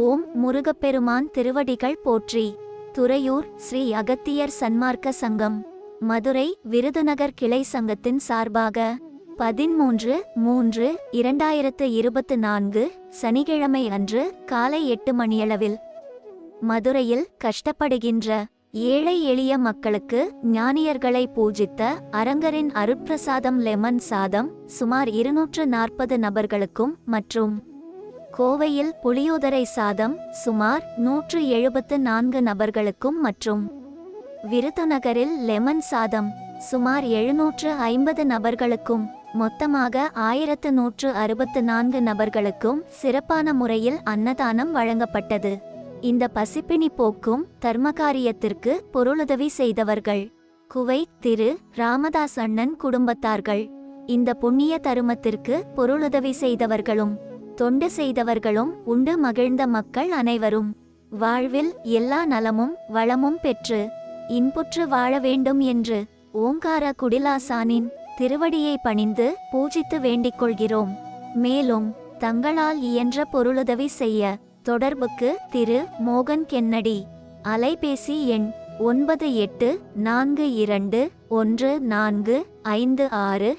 ஓம் முருகப்பெருமான் திருவடிகள் போற்றி. துறையூர் ஸ்ரீ அகத்தியர் சன்மார்க்க சங்கம். மதுரை விருதுநகர் கிளை சங்கத்தின் சார்பாக பதிமூன்று மூன்று இரண்டாயிரத்து இருபத்து நான்கு சனிக்கிழமை அன்று காலை எட்டு மணியளவில் மதுரையில் கஷ்டப்படுகின்ற ஏழை எளிய மக்களுக்கு ஞானியர்களை பூஜித்த அரங்கரின் அருட்பிரசாதம் லெமன் சாதம் சுமார் இருநூற்று நாற்பது நபர்களுக்கும் மற்றும் கோவையில் புளியோதரை சாதம் சுமார் நூற்று எழுபத்து நான்கு நபர்களுக்கும் மற்றும் விருதுநகரில் லெமன் சாதம் சுமார் எழுநூற்று ஐம்பது நபர்களுக்கும் மொத்தமாக ஆயிரத்து நூற்று அறுபத்து நான்கு நபர்களுக்கும் சிறப்பான முறையில் அன்னதானம் வழங்கப்பட்டது. இந்த பசிப்பினி போக்கும் தர்மகாரியத்திற்கு பொருளுதவி செய்தவர்கள் குவை திரு ராமதாஸ் அண்ணன் குடும்பத்தார்கள். இந்த புண்ணிய தருமத்திற்கு பொருளுதவி செய்தவர்களும் தொண்டு செய்தவர்களும் உண்டு மகிழ்ந்த மக்கள் அனைவரும். வாழ்வில் எல்லா நலமும் வளமும் பெற்று இன்புற்று வாழ வேண்டும் என்று ஓங்கார குடிலாசானின் திருவடியை பணிந்து பூஜித்து வேண்டிக் கொள்கிறோம். மேலும் தங்களால் இயன்ற பொருளுதவி செய்ய தொடர்புக்கு திரு. மோகன் கென்னடி. அலைபேசி எண் ஒன்பது எட்டு நான்கு இரண்டு ஒன்று நான்கு ஐந்து ஆறு